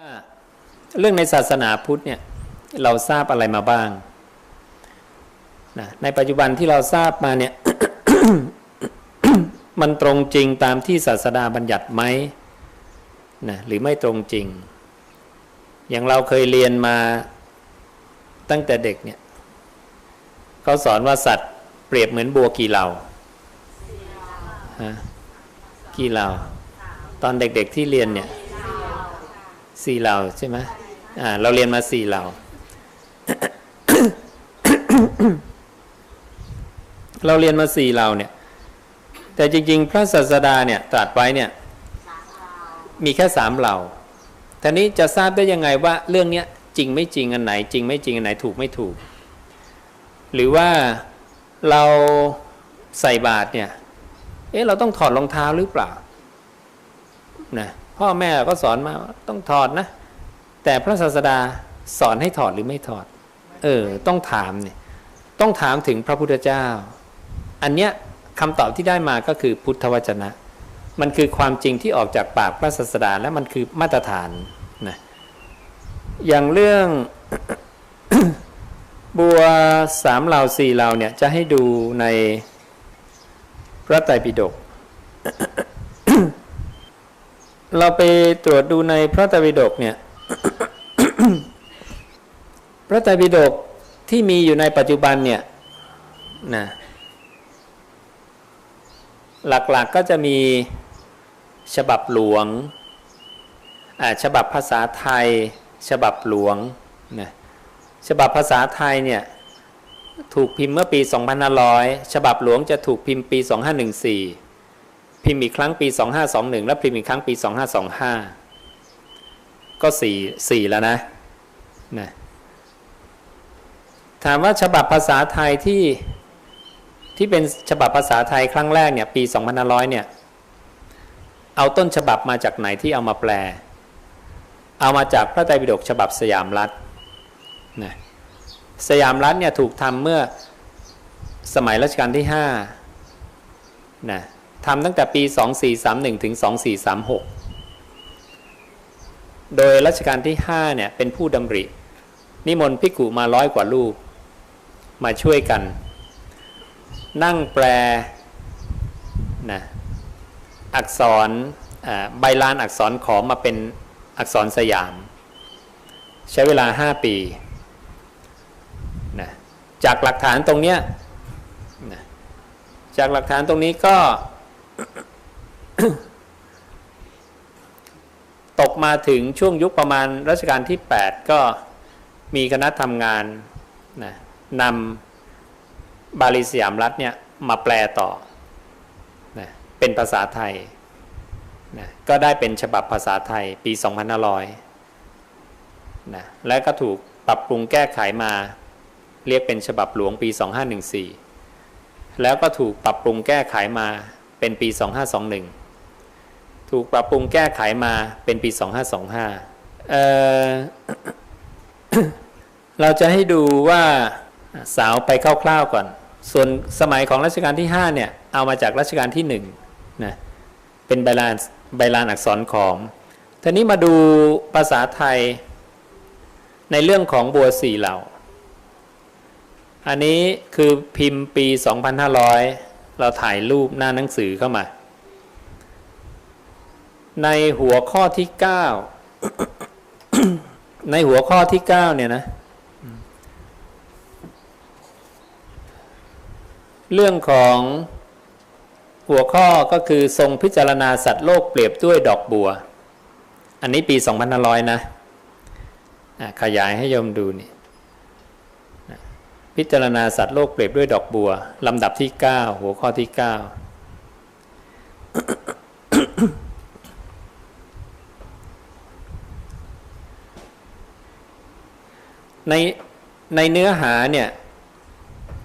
ว่าเรื่องในศาสนาพุทธเนี่ยเราทราบอะไรมาบ้างนะในปัจจุบันที่เราทราบมาเนี่ย มันตรงจริงตามที่ศาสดาบัญญัติไหมนะหรือไม่ตรงจริง อย่างเราเคยเรียนมาตั้งแต่เด็กเนี่ยเขาสอนว่าสัตว์เปรียบเหมือนบัวกี่เหล่าฮะกี่เหล่า ตอนเด็กๆที่เรียนเนี่ย สี่เหล่าใช่ไหมอ่าเราเรียนมาสี่เหล่า เราเรียนมาสี่เหล่าเนี่ย แต่จริง ๆ พระศาสดาเนี่ยตรัสไว้เนี่ย มีแค่สามเหล่าทีนี้จะทราบได้ยังไงว่าเรื่องเนี้ยจริงไม่จริงอันไหน จริงไม่จริงอันไหนถูกไม่ถูก หรือว่าเราใส่บาตรเนี่ย เอ๊ะเราต้องถอดรองเท้าหรือเปล่านะ พ่อแม่ก็สอนมาว่าต้องถอดนะ แต่พระศาสดาสอนให้ถอดหรือไม่ถอด เออ ต้องถามเนี่ย ต้องถามถึงพระพุทธเจ้า อันเนี้ยคำตอบที่ได้มาก็คือพุทธวจนะ มันคือความจริงที่ออกจากปากพระศาสดาและมันคือมาตรฐานนะอย่างเรื่องบัวสามเหล่าสี่เหล่าเนี่ยจะให้ดูในพระไตรปิฎก เราไปตรวจดูในพระไตรปิฎกเนี่ย พระไตรปิฎกที่มีอยู่ในปัจจุบันเนี่ยนะหลักๆกก็จะมีฉบับหลวง ฉบับภาษาไทย ฉบับหลวงนะฉบับภาษาไทยเนี่ยถูกพิมพ์เมื่อปี 2500 ฉบับหลวงจะถูกพิมพ์ปี 2514 พิมพ์อีกครั้งปี 2521 และพิมพ์อีกครั้งปี 2525 ก็4 4แล้วนะนะถามว่าฉบับภาษาไทยที่ที่เป็นฉบับภาษาไทยครั้งแรกเนี่ยปี2500เนี่ยเอาต้นฉบับมาจากไหนที่เอามาแปล เอามาจากพระไตรปิฎกฉบับสยามรัฐนะสยามรัฐเนี่ยถูกทำเมื่อสมัยรัชกาลที่5นะ ทำตั้งแต่ปี 2431 ถึง 2436 โดยรัชกาลที่ 5 เนี่ย เป็นผู้ดำริ นิมนต์ภิกุมาร้อยกว่ารูป มาช่วยกัน นั่งแปลนะอักษรใบลานอักษรขอมาเป็นอักษรสยาม ใช้เวลา 5 ปีนะจากหลักฐานตรงเนี้ยนะจากหลักฐานตรงนี้ก็ ตกมาถึงช่วงยุคประมาณรัชกาลที่ 8 ก็มีคณะทำงานนะนำบาลีสยามรัฐเนี่ยมาแปลต่อนะเป็นภาษาไทยนะก็ได้เป็นฉบับภาษาไทยปี 2500นะและก็ถูกปรับปรุงแก้ไขมาเรียกเป็นฉบับหลวงปี 2514 แล้วก็ถูกปรับปรุงแก้ไขมา เป็นปี 2521 ถูกปรับปรุงแก้ไขมาเป็นปี 2525เเราจะให้ดูว่าสาวไปคร่าวๆก่อน ส่วนสมัยของรัชกาลที่ 5 เนี่ย เอามาจากรัชกาลที่1นะเป็นใบลานใบลานอักษรขอมทีนี้มาดูภาษาไทยในเรื่องของบัวสี่เหล่า อันนี้คือพิมพ์ปี 2500 เราถ่ายรูปหน้าหนังสือเข้ามา ในหัวข้อที่9ในหัวข้อที่9เนี่ยนะ เรื่องของหัวข้อก็คือทรงพิจารณาสัตว์โลกเปรียบด้วยดอกบัว อันนี้ปี 2500 นะะขยายให้โยมดูนี่ พิจารณาสัตว์โลกเปรียบด้วยดอกบัว ลำดับที่ 9 หัวข้อที่ 9 ในในเนื้อหาเนี่ย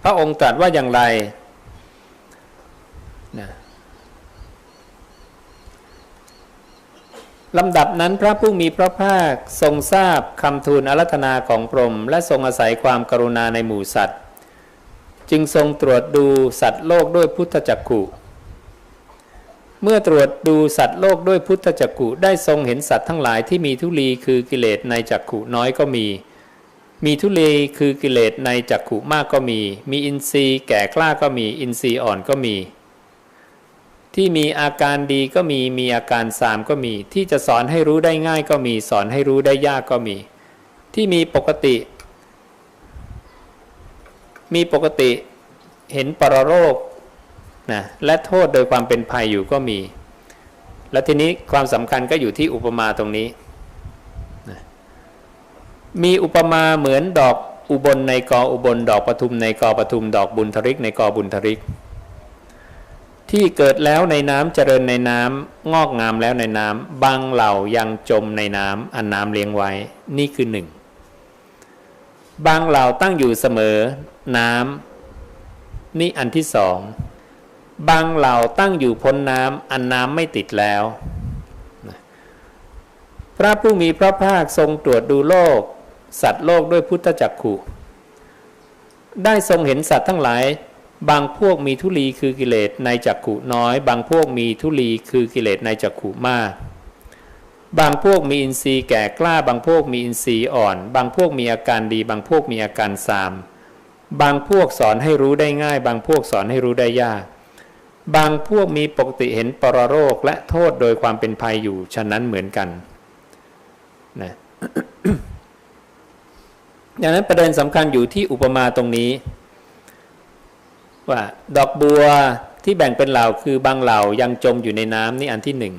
พระองค์ตรัสว่าอย่างไรนะ ลำดับนั้นพระผู้มีพระภาคทรงทราบคำทูลอารัธนาของพรหมและทรงอาศัยความกรุณาในหมู่สัตว์ จึงทรงตรวจดูสัตว์โลกด้วยพุทธจักขุเมื่อตรวจดูสัตว์โลกด้วยพุทธจักขุได้ทรงเห็นสัตว์ทั้งหลายที่มีทุลีคือกิเลสในจักขุน้อยก็มี มีทุลีคือกิเลสในจักขุมากก็มี มีอินทรีย์แก่กล้าก็มี อินทรีย์อ่อนก็มี ที่มีอาการดีก็มีมีอาการสามก็มี ที่จะสอนให้รู้ได้ง่ายก็มีสอนให้รู้ได้ยากก็มี ที่มีปกติ มีปกติเห็นปรโรคนะและโทษโดยความเป็นภัยอยู่ก็มี และทีนี้ความสำคัญก็อยู่ที่อุปมาตรงนี้นะมีอุปมาเหมือนดอกอุบลในกออุบลดอกปทุมในกอปทุมดอกบุญทริกในกอบุญทริก ที่เกิดแล้วในน้ำเจริญในน้ำงอกงามแล้วในน้ำบางเหล่ายังจมในน้ำอันน้ำเลี้ยงไว้นี่คือหนึ่งบางเหล่าตั้งอยู่เสมอ น้ำนี่อันที่สองบางเหล่าตั้งอยู่พ้นน้ำอันน้ำไม่ติดแล้ว พระผู้มีพระภาคทรงตรวจดูโลก สัตว์โลกด้วยพุทธจักขุได้ทรงเห็นสัตว์ทั้งหลาย บางพวกมีทุลีคือกิเลสในจักขุน้อย บางพวกมีทุลีคือกิเลสในจักขุมาก บางพวกมีอินทรีย์แก่กล้า บางพวกมีอินทรีย์อ่อน บางพวกมีอาการดี บางพวกมีอาการซาม บางพวกสอนให้รู้ได้ง่าย บางพวกสอนให้รู้ได้ยาก บางพวกมีปกติเห็นปรโรคและโทษโดยความเป็นภัยอยู่ ฉะนั้นเหมือนกันนะดังนั้นประเด็นสำคัญอยู่ที่อุปมาตรงนี้ ว่าดอกบัวที่แบ่งเป็นเหล่าคือบางเหล่ายังจมอยู่ในน้ำนี่อันที่หนึ่ง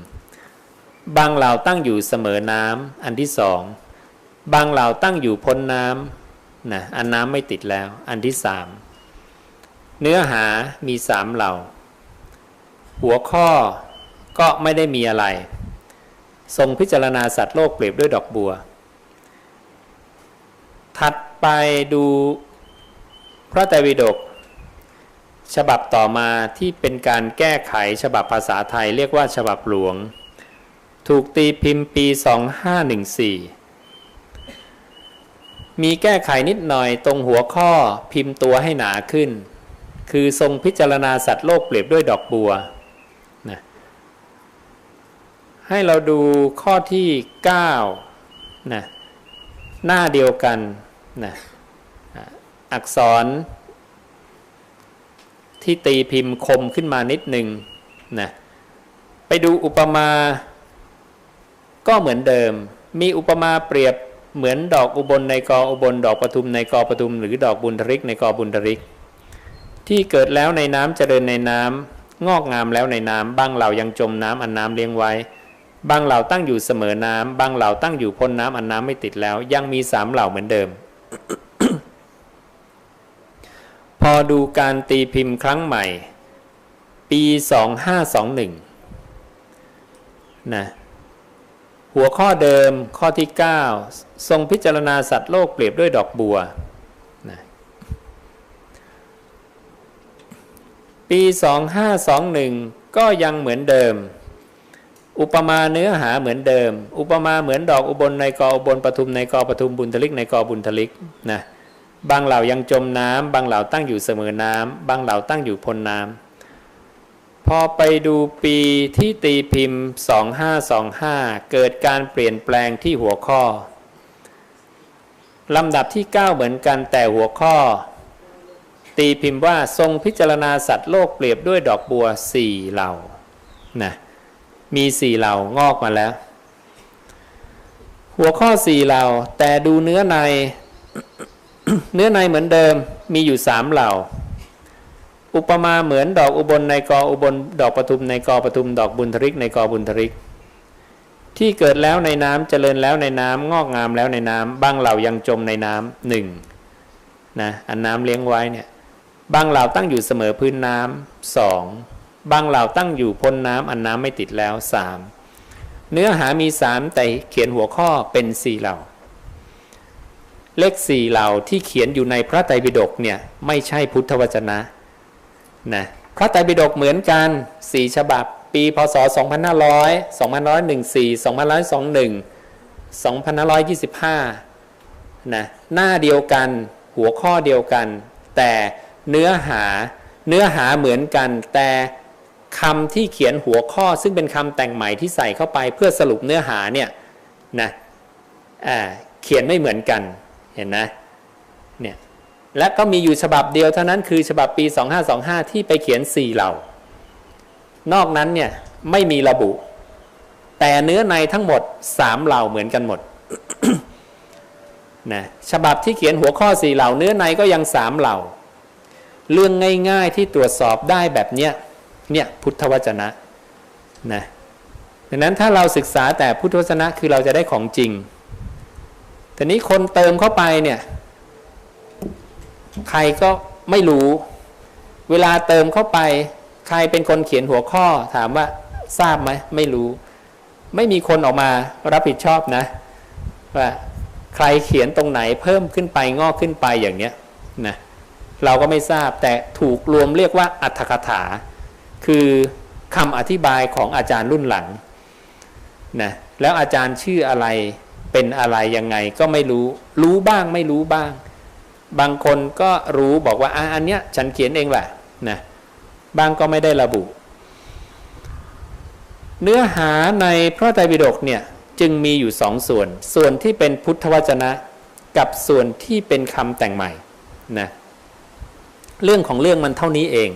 บางเหล่าตั้งอยู่เสมอน้ำอันที่สองบางเหล่าตั้งอยู่พ้นน้ำนะอันน้ำไม่ติดแล้ว อันที่สามเนื้อหามีสามเหล่า หัวข้อก็ไม่ได้มีอะไร ทรงพิจารณาสัตว์โลกเปรียบด้วยดอกบัว ถัดไปดูพระไตรปิฎก ฉบับต่อมาที่เป็นการแก้ไขฉบับภาษาไทยเรียกว่าฉบับหลวง ถูกตีพิมพ์ปี 2514 มีแก้ไขนิดหน่อยตรงหัวข้อพิมพ์ตัวให้หนาขึ้น คือทรงพิจารณาสัตว์โลกเปรียบด้วยดอกบัวให้เราดูข้อที่ 9 นะ หน้าเดียวกันนะอักษร ที่ตีพิมพ์คมขึ้นมานิดหนึ่งนะไปดูอุปมาก็เหมือนเดิม มีอุปมาเปรียบเหมือนดอกอุบลในกออุบลดอกปทุมในกอปทุม หรือดอกบุญทริกในกอบุญทริก ที่เกิดแล้วในน้ำเจริญในน้ำงอกงามแล้วในน้ำบางเหล่ายังจมน้ำอันน้ำเลี้ยงไว้ บางเหล่าตั้งอยู่เสมอน้ำบางเหล่าตั้งอยู่พ้นน้ำอันน้ำไม่ติดแล้ว ยังมีสามเหล่าเหมือนเดิม พอดูการตีพิมพ์ครั้งใหม่ ปี 2521นะหัวข้อเดิมข้อที่ 9 ทรงพิจารณาสัตว์โลกเปรียบด้วยดอกบัวนะปี 2521 ก็ยังเหมือนเดิม อุปมาเนื้อหาเหมือนเดิม อุปมาเหมือนดอกอุบลในกออุบลปทุมในกอปทุมบุญทลิกในกอบุญทลิกนะ บางเหล่ายังจมน้ำบางเหล่าตั้งอยู่เสมอน้ำบางเหล่าตั้งอยู่พ้นน้ำพอไปดูปีที่ตีพิมพ์ 2525 เกิดการเปลี่ยนแปลงที่หัวข้อลำดับที่ 9 เหมือนกันแต่หัวข้อ ตีพิมพ์ว่าทรงพิจารณาสัตว์โลกเปรียบด้วยดอกบัวสี่เหล่านะมีสี่เหล่างอกมาแล้ว หัวข้อสี่เหล่าแต่ดูเนื้อใน เนื้อในเหมือนเดิมมีอยู่สามเหล่า อุปมาเหมือนดอกอุบลในกออุบลดอกปทุมในกอปทุม ดอกบุญทริกในกอบุญทริก ที่เกิดแล้วในน้ำเจริญแล้วในน้ำงอกงามแล้วในน้ำบางเหล่ายังจมในน้ำหนึ่งนะอันน้ำเลี้ยงไว้เนี่ยบางเหล่าตั้งอยู่เสมอพื้นน้ำสองบางเหล่าตั้งอยู่พ้นน้ำอันน้ำไม่ติดแล้วสามเนื้อหามีสามแต่เขียนหัวข้อเป็นสี่เหล่า เลขสี่เหล่าที่เขียนอยู่ในพระไตรปิฎกเนี่ยไม่ใช่พุทธวจนะนะพระไตรปิฎกเหมือนกันสี่ฉบับ ปีพศ 2500 2514 2521 2525นะหน้าเดียวกันหัวข้อเดียวกัน แต่เนื้อหาเนื้อหาเหมือนกัน แต่คำที่เขียนหัวข้อซึ่งเป็นคำแต่งใหม่ที่ใส่เข้าไปเพื่อสรุปเนื้อหาเนี่ยนะเขียนไม่เหมือนกัน เห็นนะเนี่ยและก็มีอยู่ฉบับเดียวเท่านั้นคือฉบับปี 2525 ที่ไปเขียน4เหล่านอกนั้นเนี่ยไม่มีระบุ แต่เนื้อในทั้งหมด3เหล่าเหมือนกันหมดนะฉบับที่เขียนหัวข้อ4เหล่าเนื้อในก็ยัง3เหล่า เรื่องง่ายๆที่ตรวจสอบได้แบบเนี้ยเนี่ยพุทธวจนะนะดังนั้นถ้าเราศึกษาแต่พุทธวจนะคือเราจะได้ของจริง แต่นี้คนเติมเข้าไปเนี่ย ใครก็ไม่รู้ เวลาเติมเข้าไป ใครเป็นคนเขียนหัวข้อถามว่าทราบไหมไม่รู้ ไม่มีคนออกมารับผิดชอบนะ ว่าใครเขียนตรงไหนเพิ่มขึ้นไปงอกขึ้นไปอย่างเนี้ยนะเราก็ไม่ทราบแต่ถูกรวมเรียกว่าอัตถกถา คือคำอธิบายของอาจารย์รุ่นหลังนะแล้วอาจารย์ชื่ออะไร เป็นอะไรยังไงก็ไม่รู้ รู้บ้างไม่รู้บ้าง บางคนก็รู้บอกว่าอะอันเนี้ยฉันเขียนเองแหละนะบางก็ไม่ได้ระบุ เนื้อหาในพระไตรปิฎกเนี่ยจึงมีอยู่สองส่วน ส่วนที่เป็นพุทธวจนะ กับส่วนที่เป็นคำแต่งใหม่นะเรื่องของเรื่องมันเท่านี้เอง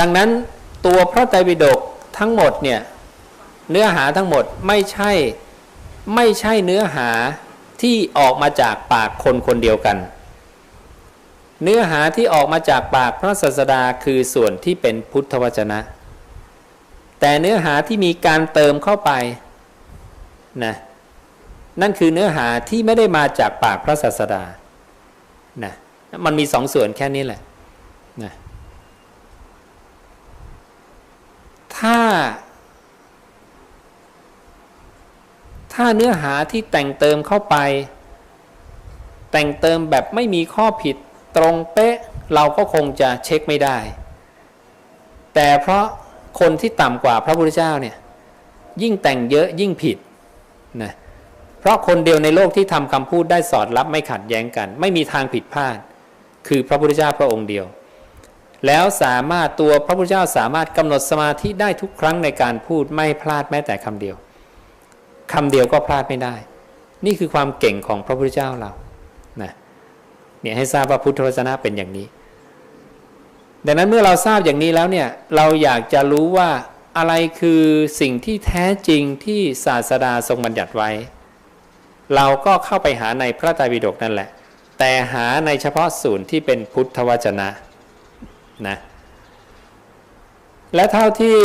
ดังนั้นตัวพระไตรปิฎกทั้งหมดเนี่ยเนื้อหาทั้งหมดไม่ใช่ ไม่ใช่เนื้อหาที่ออกมาจากปากคนคนเดียวกัน เนื้อหาที่ออกมาจากปากพระศาสดาคือส่วนที่เป็นพุทธวจนะ แต่เนื้อหาที่มีการเติมเข้าไปนะนั่นคือเนื้อหาที่ไม่ได้มาจากปากพระศาสดานะมันมีสองส่วนแค่นี้แหละนะถ้า ถ้าเนื้อหาที่แต่งเติมเข้าไป แต่งเติมแบบไม่มีข้อผิดตรงเป๊ะเราก็คงจะเช็คไม่ได้ แต่เพราะคนที่ต่ำกว่าพระพุทธเจ้าเนี่ยยิ่งแต่งเยอะยิ่งผิดนะเพราะคนเดียวในโลกที่ทำคำพูดได้สอดรับไม่ขัดแย้งกัน ไม่มีทางผิดพลาด คือพระพุทธเจ้าพระองค์เดียว แล้วสามารถตัวพระพุทธเจ้าสามารถกำหนดสมาธิได้ทุกครั้งในการพูดไม่พลาดแม้แต่คำเดียว คำเดียวก็พลาดไม่ได้ นี่คือความเก่งของพระพุทธเจ้าเรานะเนี่ยให้ทราบว่าพุทธวจนะเป็นอย่างนี้ ดังนั้นเมื่อเราทราบอย่างนี้แล้วเนี่ยเราอยากจะรู้ว่าอะไรคือสิ่งที่แท้จริงที่ศาสดาทรงบัญญัติไว้ เราก็เข้าไปหาในพระไตรปิฎกนั่นแหละ แต่หาในเฉพาะส่วนที่เป็นพุทธวจนะนะและเท่าที่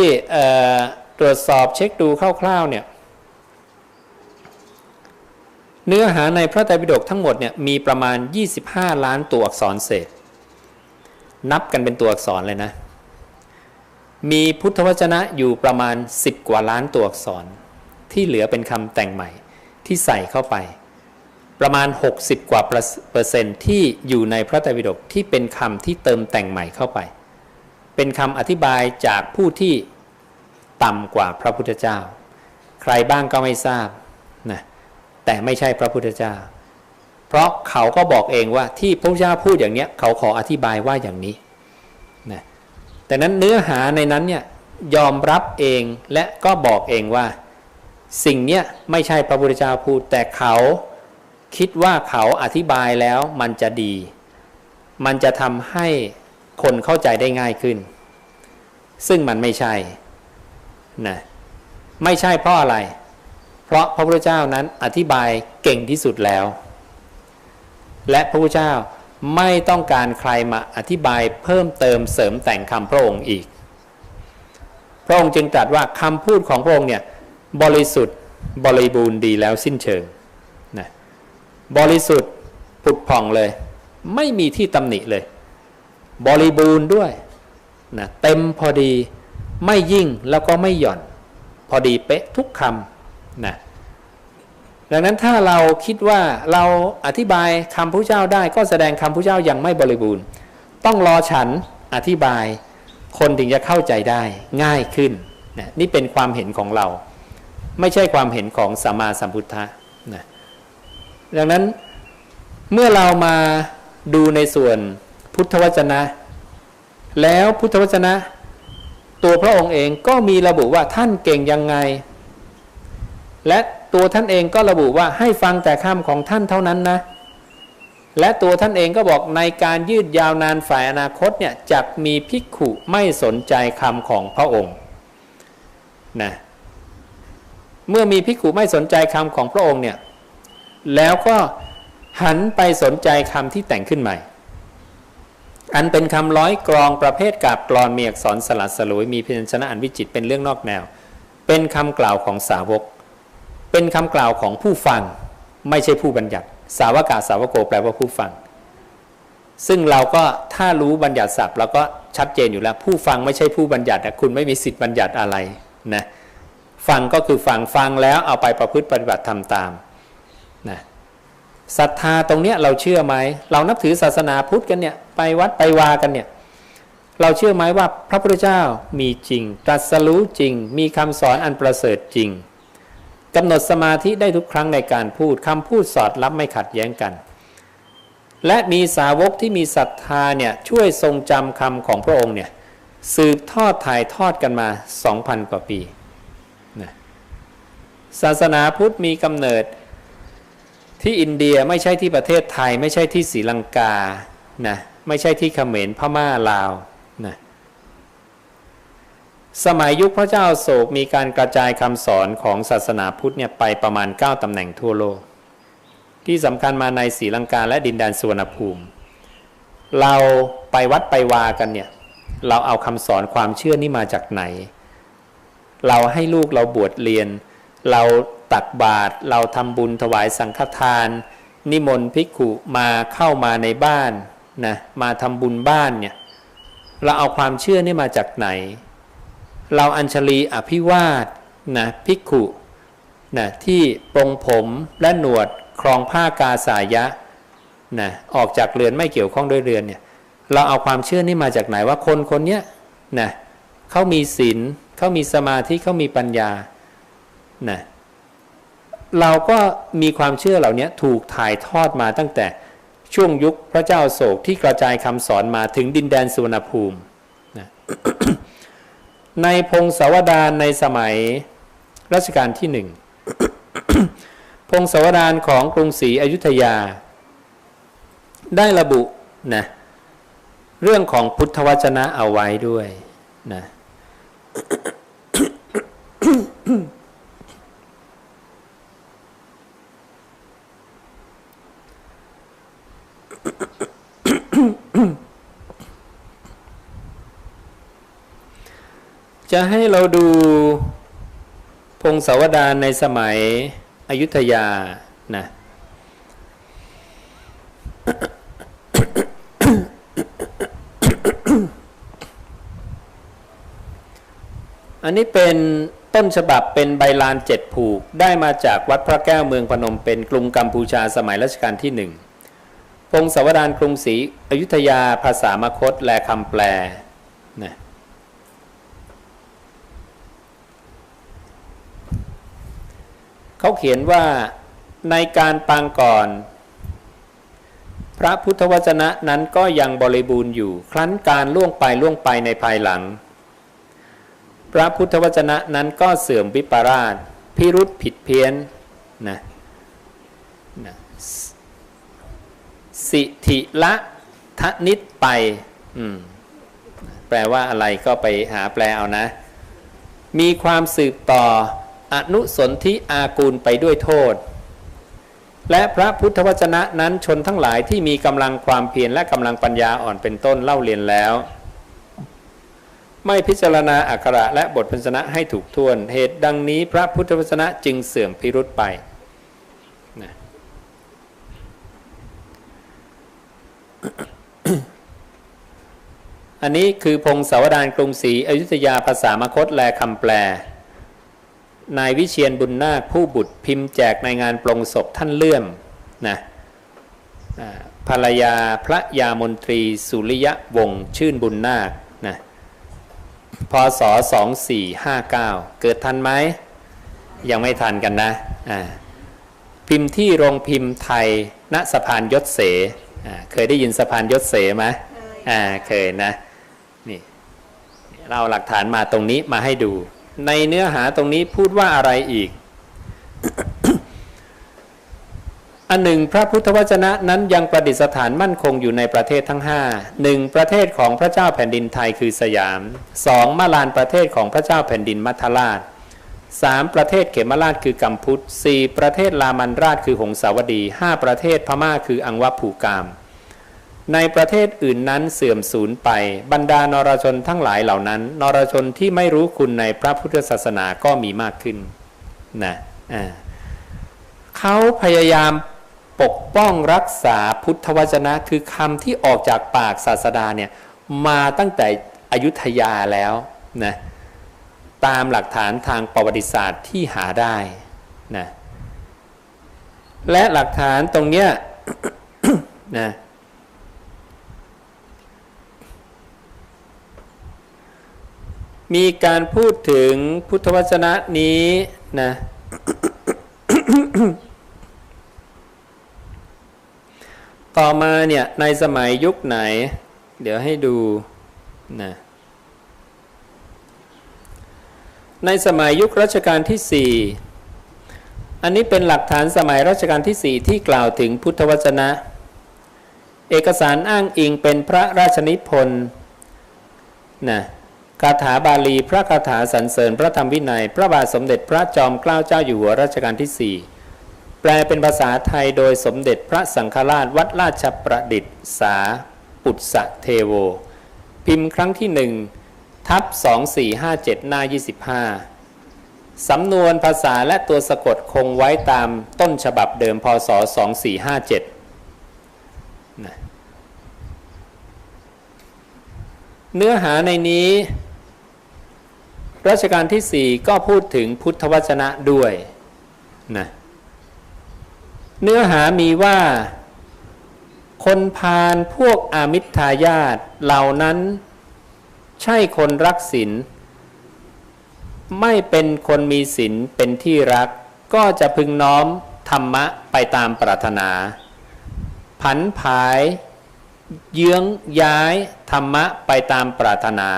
ตรวจสอบเช็คดูคร่าวๆเนี่ย เนื้อหาในพระไตรปิฎกทั้งหมดเนี่ยมีประมาณ 25 ล้านตัวอักษรเศษ นับกันเป็นตัวอักษรเลยนะ มีพุทธวจนะอยู่ประมาณ 10 กว่าล้านตัวอักษร ที่เหลือเป็นคำแต่งใหม่ที่ใส่เข้าไป ประมาณ 60 กว่าเปอร์เซ็นต์ที่อยู่ในพระไตรปิฎกที่เป็นคำที่เติมแต่งใหม่เข้าไป เป็นคำอธิบายจากผู้ที่ต่ำกว่าพระพุทธเจ้า ใครบ้างก็ไม่ทราบ แต่ไม่ใช่พระพุทธเจ้า เพราะเขาก็บอกเองว่าที่พระพุทธเจ้าพูดอย่างนี้เขาขออธิบายว่าอย่างนี้นะแต่นั้นเนื้อหาในนั้นเนี่ยยอมรับเองและก็บอกเองว่า สิ่งเนี้ยไม่ใช่พระพุทธเจ้าพูด แต่เขาคิดว่าเขาอธิบายแล้วมันจะดี มันจะทำให้คนเข้าใจได้ง่ายขึ้น ซึ่งมันไม่ใช่นะไม่ใช่เพราะอะไร เพราะพระพุทธเจ้านั้นอธิบายเก่งที่สุดแล้ว และพระพุทธเจ้าไม่ต้องการใครมาอธิบายเพิ่มเติมเสริมแต่งคำพระองค์อีก พระองค์จึงตรัสว่าคำพูดของพระองค์เนี่ยบริสุทธิ์บริบูรณ์ดีแล้วสิ้นเชิงนะบริสุทธิ์ผุดผ่องเลย ไม่มีที่ตำหนิเลย บริบูรณ์ด้วยนะเต็มพอดีไม่ยิ่งแล้วก็ไม่หย่อน พอดีเป๊ะทุกคำ นะดังนั้นถ้าเราคิดว่าเราอธิบายคำพระเจ้าได้ก็แสดงคำพระเจ้ายังไม่บริบูรณ์ ต้องรอฉันอธิบาย คนถึงจะเข้าใจได้ง่ายขึ้นนะนี่เป็นความเห็นของเรา ไม่ใช่ความเห็นของสัมมาสัมพุทธะนะดังนั้นเมื่อเรามาดูในส่วนพุทธวจนะ แล้วพุทธวจนะ ตัวพระองค์เองก็มีระบุว่าท่านเก่งยังไง และตัวท่านเองก็ระบุว่าให้ฟังแต่คำของท่านเท่านั้นนะ และตัวท่านเองก็บอกในการยืดยาวนานฝ่ายอนาคตเนี่ยจะมีภิกขุไม่สนใจคำของพระองค์นะเมื่อมีภิกขุไม่สนใจคำของพระองค์เนี่ยแล้วก็หันไปสนใจคำที่แต่งขึ้นใหม่ อันเป็นคำร้อยกรองประเภทกาบกรอนมีอักษรสลัดสลวยมีพยัญชนะอันวิจิตเป็นเรื่องนอกแนว เป็นคำกล่าวของสาวก เป็นคำกล่าวของผู้ฟังไม่ใช่ผู้บัญญัติ สาวกาสาวโกแปลว่าผู้ฟัง ซึ่งเราก็ถ้ารู้บัญญัติศัพท์เราก็ชัดเจนอยู่แล้ว ผู้ฟังไม่ใช่ผู้บัญญัติคุณไม่มีสิทธิ์บัญญัติอะไรนะฟังก็คือฟังฟังแล้วเอาไปประพฤติปฏิบัติทำตามนะศรัทธาตรงเนี้ยเราเชื่อไหมเรานับถือศาสนาพุทธกันเนี่ยไปวัดไปวากันเนี่ยเราเชื่อไหมว่าพระพุทธเจ้ามีจริงตรัสรู้จริง มีคำสอนอันประเสริฐจริง กำหนดสมาธิได้ทุกครั้งในการพูดคำพูดสอดรับไม่ขัดแย้งกัน และมีสาวกที่มีศรัทธาเนี่ยช่วยทรงจำคำของพระองค์เนี่ยสืบทอดถ่ายทอดกันมา 2,000 กว่าปีนะศาสนาพุทธมีกำเนิดที่อินเดียไม่ใช่ที่ประเทศไทย ไม่ใช่ที่ศรีลังกานะไม่ใช่ที่เขมรพม่าลาว สมัยยุคพระเจ้าโศกมีการกระจายคำสอนของศาสนาพุทธเนี่ยไปประมาณ 9 ตำแหน่งทั่วโลก ที่สำคัญมาในศรีลังกาและดินแดนสุวรรณภูมิ เราไปวัดไปวากันเนี่ยเราเอาคำสอนความเชื่อนี่มาจากไหน เราให้ลูกเราบวชเรียน เราตักบาตรเราทำบุญถวายสังฆทาน นิมนต์ภิกขุมาเข้ามาในบ้านนะมาทำบุญบ้านเนี่ยเราเอาความเชื่อนี่มาจากไหน เราอัญชลีอภิวาสนะภิกขุนะที่ปรงผมและหนวดครองผ้ากาสายะนะออกจากเรือนไม่เกี่ยวข้องด้วยเรือนเนี่ยเราเอาความเชื่อนี่มาจากไหนว่าคนคนเนี้ยนะเขามีศีลเขามีสมาธิเขามีปัญญานะเราก็มีความเชื่อเหล่านี้ถูกถ่ายทอดมาตั้งแต่ช่วงยุคพระเจ้าโศกที่กระจายคำสอนมาถึงดินแดนสุวรรณภูมินะ ในพงศาวดารในสมัยรัชกาลที่หนึ่งพงศาวดารของกรุงศรีอยุธยา ได้ระบุนะเรื่องของพุทธวจนะเอาไว้ด้วยนะ จะให้เราดูพงศาวดารในสมัยอยุธยานะอันนี้เป็นต้นฉบับเป็นใบลานเจ็ดผูก ได้มาจากวัดพระแก้วเมืองพนมเป็นกรุงกัมพูชาสมัยรัชกาลที่หนึ่งพงศาวดารกรุงศรีอยุธยาภาษามคต แลคำแปลนะ เขาเขียนว่าในการปางก่อน พระพุทธวจนะนั้นก็ยังบริบูรณ์อยู่ ครั้นการล่วงไปล่วงไปในภายหลัง พระพุทธวจนะนั้นก็เสื่อมวิปราช พิรุษผิดเพี้ยนนะนะสิธิละทนิตไปแปลว่าอะไรก็ไปหาแปลเอานะ มีความสืบต่อ อนุสนธิอากูลไปด้วยโทษ และพระพุทธวจนะนั้นชนทั้งหลายที่มีกำลังความเพียรและกำลังปัญญาอ่อนเป็นต้นเล่าเรียนแล้ว ไม่พิจารณาอักขระและบทพันชนะให้ถูกท่วน เหตุดังนี้พระพุทธวจนะจึงเสื่อมพิรุษไปนะอันนี้คือพงศาวดารกรุงศรีอยุธยาภาษามคตแลคำแปล นายวิเชียนบุญนาคผู้บุตรพิมพ์แจกในงานปลงศพท่านเลื่อมนะภรรยาพระยามนตรีสุริยะวงศ์ชื่นบุญนาคนะพศ 2459 เกิดทันไหม ยังไม่ทันกันนะพิมพ์ที่โรงพิมพ์ไทยณสะพานยศเสเคยได้ยินสะพานยศเสไหมอ่าเคยนะนี่เราเอาหลักฐานมาตรงนี้มาให้ดู ในเนื้อหาตรงนี้พูดว่าอะไรอีก อันหนึ่งพระพุทธวจนะนั้นยังประดิษฐานมั่นคงอยู่ในประเทศทั้งห้าหนึ่งประเทศของพระเจ้าแผ่นดินไทยคือสยามสองมาลานประเทศของพระเจ้าแผ่นดินมัทราชสามประเทศเขมราชคือกัมพุทสี่ประเทศลามันราชคือหงสาวดีห้าประเทศพม่าคืออังวะผูกาม ในประเทศอื่นนั้นเสื่อมสูญไป บรรดานรชนทั้งหลายเหล่านั้น นรชนที่ไม่รู้คุณในพระพุทธศาสนาก็มีมากขึ้นนะอ่าเขาพยายามปกป้องรักษาพุทธวจนะ คือคำที่ออกจากปากศาสดาเนี่ยมาตั้งแต่อยุธยาแล้วนะตามหลักฐานทางประวัติศาสตร์ที่หาได้นะและหลักฐานตรงเนี้ยนะ มีการพูดถึงพุทธวจนะนี้นะต่อมาเนี่ยในสมัยยุคไหน เดี๋ยวให้ดูนะในสมัยยุครัชกาลที่สี่อันนี้เป็นหลักฐานสมัยรัชกาลที่สี่ที่กล่าวถึงพุทธวจนะ เอกสารอ้างอิงเป็นพระราชนิพนธ์นะ คาถาบาลีพระคาถาสรรเสริญพระธรรมวินัย พระบาทสมเด็จพระจอมเกล้าเจ้าอยู่หัวรัชกาลที่สี่แปลเป็นภาษาไทยโดยสมเด็จพระสังฆราชวัดราชประดิษฐ์สา ปุตสะเทโว พิมพ์ครั้งที่หนึ่งทับ2457 หน้า 25 สำนวนภาษาและตัวสะกดคงไว้ตามต้นฉบับเดิมพศ 2457เนื้อหาในนี้ รัชกาลที่ 4 ก็พูดถึงพุทธวจนะด้วยนะเนื้อหามีว่า คนพาลพวกอามิทายาทเหล่านั้น ใช่คนรักศีลไม่เป็นคนมีศีลเป็นที่รัก ก็จะพึงน้อมธรรมะไปตามปรารถนา ผันผาย เยื้องย้ายธรรมะไปตามปรารถนา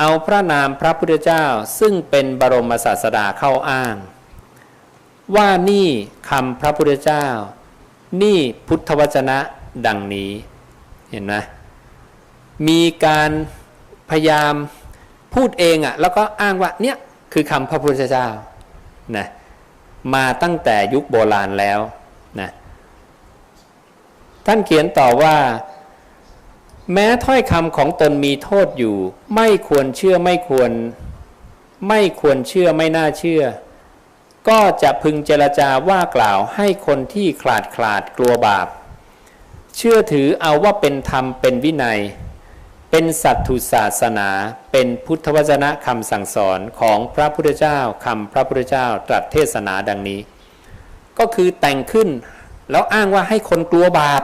เอาพระนามพระพุทธเจ้าซึ่งเป็นบรมศาสดาเข้าอ้าง ว่านี่คำพระพุทธเจ้า นี่พุทธวจนะดังนี้เห็นไหมมีการพยายามพูดเองอะ่ะแล้วก็อ้างว่าเนี่ยคือคำพระพุทธเจ้านะมาตั้งแต่ยุคโบราณแล้วนะท่านเขียนต่อว่า แม้ถ้อยคำของตนมีโทษอยู่ ไม่ควรเชื่อไม่ควร ไม่ควรเชื่อไม่น่าเชื่อ ก็จะพึงเจรจาว่ากล่าวให้คนที่ขลาดขลาดกลัวบาป เชื่อถือเอาว่าเป็นธรรมเป็นวินัย เป็นสัตถุศาสนา เป็นพุทธวจนะคำสั่งสอนของพระพุทธเจ้าคำพระพุทธเจ้าตรัสเทศนาดังนี้ ก็คือแต่งขึ้นแล้วอ้างว่าให้คนกลัวบาป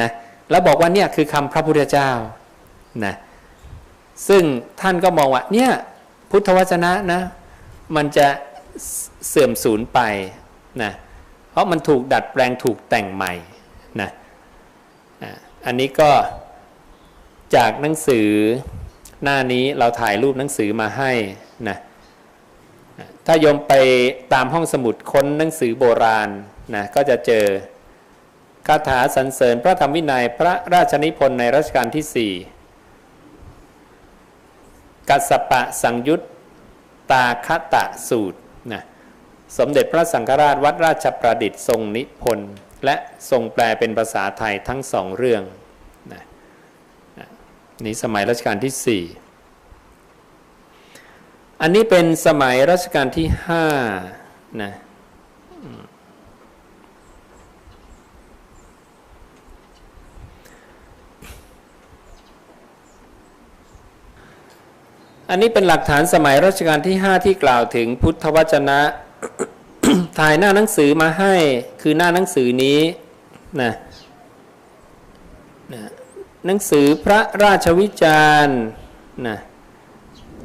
นะ แล้วบอกว่าเนี่ยคือคำพระพุทธเจ้านะซึ่งท่านก็มองว่าเนี่ยพุทธวจนะนะมันจะเสื่อมสูญไปนะเพราะมันถูกดัดแปลงถูกแต่งใหม่นะอันนี้ก็จากหนังสือหน้านี้เราถ่ายรูปหนังสือมาให้นะถ้ายมไปตามห้องสมุดค้นหนังสือโบราณนะก็จะเจอ คาถาสรรเสริญพระธรรมวินัยพระราชนิพนธ์ในรัชกาลที่4กัสปะสังยุตตาคตะสูตรนะสมเด็จพระสังฆราชวัดราชประดิษฐ์ทรงนิพนธ์และทรงแปลเป็นภาษาไทยทั้งสองเรื่องนี่สมัยรัชกาลที่สี่อันนี้เป็นสมัยรัชกาลที่ห้านะ อันนี้เป็นหลักฐานสมัยรัชกาลที่ห้าที่กล่าวถึงพุทธวจนะ ถ่ายหน้าหนังสือมาให้คือหน้าหนังสือนี้นะนะหนังสือพระราชวิจารณ์นะ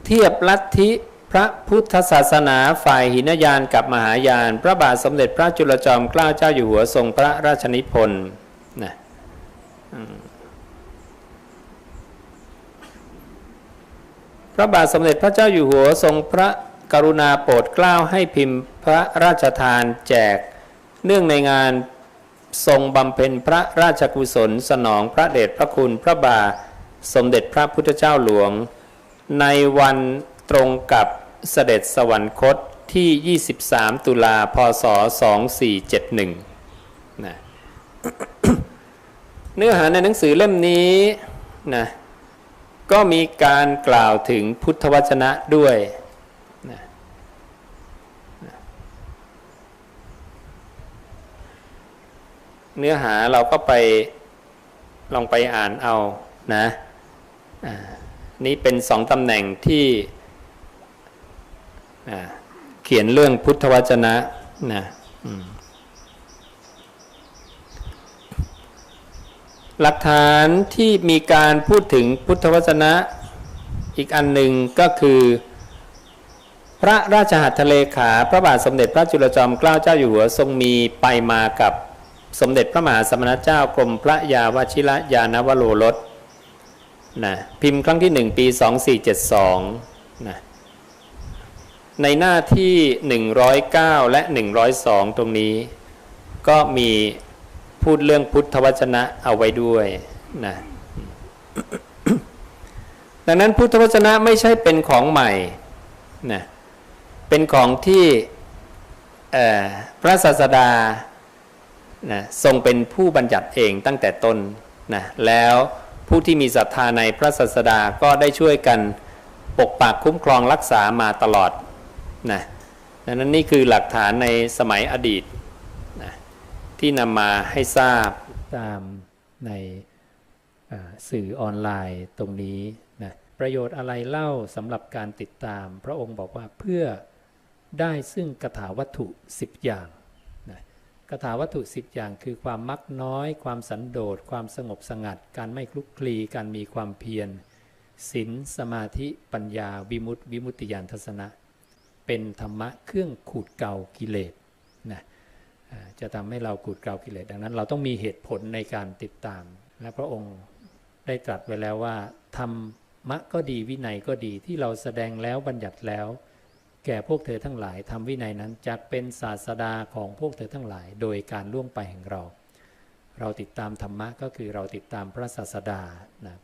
เทียบลัทธิพระพุทธศาสนาฝ่ายหินยานกับมหายาน พระบาทสมเด็จพระจุลจอมเกล้าเจ้าอยู่หัวทรงพระราชนิพนธ์นะ พระบาทสมเด็จพระเจ้าอยู่หัวทรงพระกรุณาโปรดเกล้าให้พิมพ์พระราชทานแจก เนื่องในงานทรงบำเพ็ญพระราชกุศลสนองพระเดชพระคุณพระบาทสมเด็จพระพุทธเจ้าหลวง ในวันตรงกับเสด็จสวรรคตที่ 23 ตุลาพศ 2471นะเนื้อหาในหนังสือเล่มนี้นะ ก็มีการกล่าวถึงพุทธวจนะด้วยนะเนื้อหาเราก็ไปลองไปอ่านเอานะนี่เป็นสองตำแหน่งที่เขียนเรื่องพุทธวจนะนะอืม หลักฐานที่มีการพูดถึงพุทธวจนะอีกอันหนึ่งก็คือ พระราชหัตถเลขา พระบาทสมเด็จพระจุลจอมเกล้าเจ้าอยู่หัวทรงมีไปมากับสมเด็จพระมหาสมณเจ้ากรมพระยาวชิระยานวโรรสนะพิมพ์ครั้งที่หนึ่งปี 2472นะในหน้าที่ 109 และ 102 ตรงนี้ ก็มี พูดเรื่องพุทธวจนะเอาไว้ด้วยนะดังนั้นพุทธวจนะไม่ใช่เป็นของใหม่นะเป็นของที่พระศาสดานะทรงเป็นผู้บัญญัติเองตั้งแต่ต้นนะแล้วผู้ที่มีศรัทธาในพระศาสดาก็ได้ช่วยกันปกปักคุ้มครองรักษามาตลอดนะดังนั้นนี่คือหลักฐานในสมัยอดีตนะ ที่นำมาให้ทราบตามในสื่อออนไลน์ตรงนี้นะประโยชน์อะไรเล่าสำหรับการติดตาม พระองค์บอกว่าเพื่อได้ซึ่งกถาวัตถุ 10 อย่างนะกถาวัตถุ 10 อย่างคือความมักน้อย ความสันโดษ ความสงบสงัด การไม่คลุกคลี การมีความเพียรศีลสมาธิปัญญาวิมุตติวิมุตติญาณทัศนะ เป็นธรรมะเครื่องขูดเก่ากิเลสนะอ่า จะทำให้เราขูดเกลากิเลสดังนั้น เราต้องมีเหตุผลในการติดตาม และพระองค์ได้ตรัสไว้แล้วว่าธรรมะก็ดีวินัยก็ดีที่เราแสดงแล้วบัญญัติแล้ว แก่พวกเธอทั้งหลายทำวินัยนั้นจะเป็นศาสดาของพวกเธอทั้งหลาย โดยการล่วงไปแห่งเรา เราติดตามธรรมะก็คือเราติดตามพระศาสดานะ